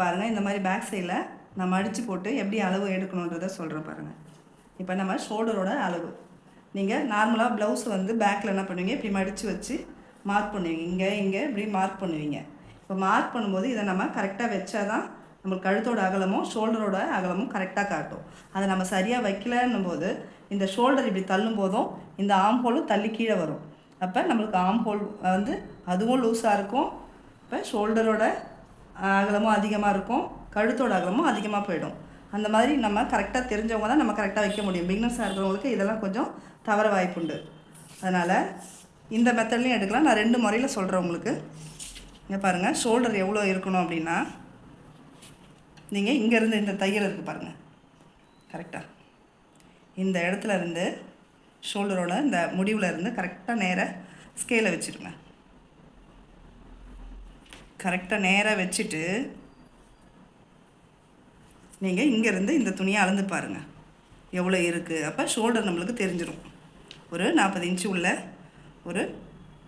பாருங்கள் இந்த மாதிரி பேக் சைடில் நம்ம அடித்து போட்டு எப்படி அளவு எடுக்கணுன்றதை சொல்கிறேன் பாருங்கள் இப்போ நம்ம ஷோல்டரோட அளவு. நீங்கள் நார்மலாக ப்ளவுஸ் வந்து பேக்கில் என்ன பண்ணுவீங்க? இப்படி மடித்து வச்சு மார்க் பண்ணுவீங்க. இங்கே இங்கே இப்படி மார்க் பண்ணுவீங்க. இப்போ மார்க் பண்ணும்போது இதை நம்ம கரெக்டாக வச்சா தான் நம்மளுக்கு கழுத்தோட அகலமும் ஷோல்டரோட அகலமும் கரெக்டாக காட்டும். அதை நம்ம சரியாக வைக்கலன்னும் போது இந்த ஷோல்டர் இப்படி தள்ளும் போதும் இந்த ஆம் ஹோலும் தள்ளி கீழே வரும். அப்போ நம்மளுக்கு ஆம் ஹோல் வந்து அதுவும் லூஸாக இருக்கும். இப்போ ஷோல்டரோட அகலமும் அதிகமாக இருக்கும் கழுத்தோட அகலமும் அதிகமாக போயிடும். அந்த மாதிரி நம்ம கரெக்டாக தெரிஞ்சவங்க தான் நம்ம கரெக்டாக வைக்க முடியும். பிகினர்ஸாக இருக்கிறவங்களுக்கு இதெல்லாம் கொஞ்சம் தவற வாய்ப்புண்டு அதனால் இந்த மெத்தட்லையும் எடுக்கலாம். நான் ரெண்டு முறையில் சொல்கிறேன் உங்களுக்கு. இங்கே பாருங்கள் ஷோல்டர் எவ்வளோ இருக்கணும் அப்படின்னா நீங்கள் இங்கேருந்து இந்த தையல் இருக்குது பாருங்கள் கரெக்டாக இந்த இடத்துல இருந்து ஷோல்டரோட இந்த முடிவில் இருந்து கரெக்டாக நேராக ஸ்கேலை வச்சுருங்க கரெக்டாக நேராக வச்சுட்டு நீங்கள் இங்கேருந்து இந்த துணியை அளந்து பாருங்கள் எவ்வளோ இருக்குது அப்போ ஷோல்டர் நம்மளுக்கு தெரிஞ்சிடும் ஒரு நாற்பது இன்ச்சு உள்ள ஒரு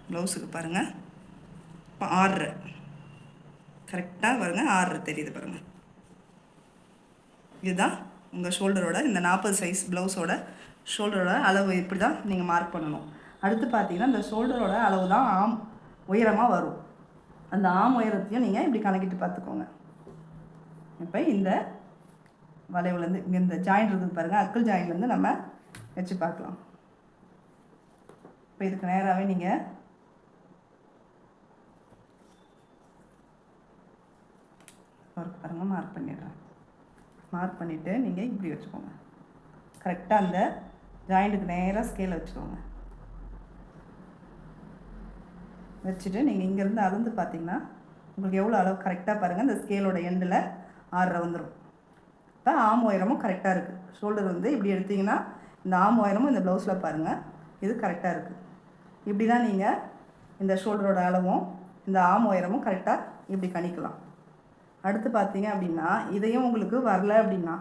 ப்ளவுஸுக்கு பாருங்கள் இப்போ ஆறு கரெக்டாக பாருங்கள் ஆறு தெரியுது பாருங்கள் இதுதான் உங்கள் ஷோல்டரோட இந்த நாற்பது சைஸ் ப்ளவுஸோட ஷோல்டரோட அளவு. இப்படி தான் நீங்கள் மார்க் பண்ணணும். அடுத்து பார்த்தீங்கன்னா இந்த ஷோல்டரோட அளவு தான் ஆம் உயரமாக வரும். அந்த ஆம் உயரத்தையும் நீங்கள் இப்படி கணக்கிட்டு பார்த்துக்கோங்க. இப்போ இந்த வளைவுலேருந்து இங்கே இந்த ஜாயிண்ட் இருக்குது பாருங்கள் அக்கிள் ஜாயின்லேருந்து நம்ம வச்சு பார்க்கலாம். இப்போ இதுக்கு நேராகவே நீங்கள் ஒர்க் பாருங்கள் மார்க் பண்ணிடுறேன். மார்க் பண்ணிவிட்டு நீங்கள் இப்படி வச்சுக்கோங்க. கரெக்டாக அந்த ஜாயிண்ட்டுக்கு நேராக ஸ்கேலை வச்சுக்கோங்க. வச்சுட்டு நீங்கள் இங்கேருந்து அளந்து பார்த்தீங்கன்னா உங்களுக்கு எவ்வளோ அளவு கரெக்டாக பாருங்கள் இந்த ஸ்கேலோட எண்டில் ஆறரை வந்துடும் இப்போ ஆம் உயரமும் கரெக்டாக இருக்குது ஷோல்டர் வந்து இப்படி எடுத்தீங்கன்னா இந்த ஆம் உயரமும் இந்த ப்ளவுஸில் பாருங்கள் இது கரெக்டாக இருக்குது இப்படி தான் நீங்கள் இந்த ஷோல்டரோட அளவும் இந்த ஆம் உயரமும் கரெக்டாக இப்படி கணிக்கலாம். அடுத்து பார்த்தீங்க அப்படின்னா இதையும் உங்களுக்கு வரல அப்படின்னா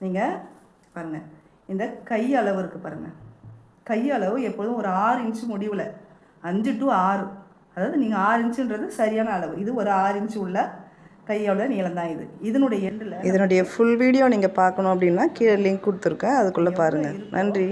நீங்கள் பாருங்கள் இந்த கை அளவு இருக்குது பாருங்கள் கை அளவு எப்போதும் ஒரு ஆறு இன்ச்சு முடிவில் அஞ்சு டு ஆறு. அதாவது நீங்கள் ஆறு இன்ச்சுன்றது சரியான அளவு. இது ஒரு ஆறு இன்ச்சு உள்ள கையோட நீளம் தான் இது. இதனுடைய எண்டில் இதனுடைய ஃபுல் வீடியோ நீங்கள் பார்க்கணும் அப்படின்னா கீழே லிங்க் கொடுத்துருக்கேன். அதுக்குள்ளே பாருங்கள் நன்றி.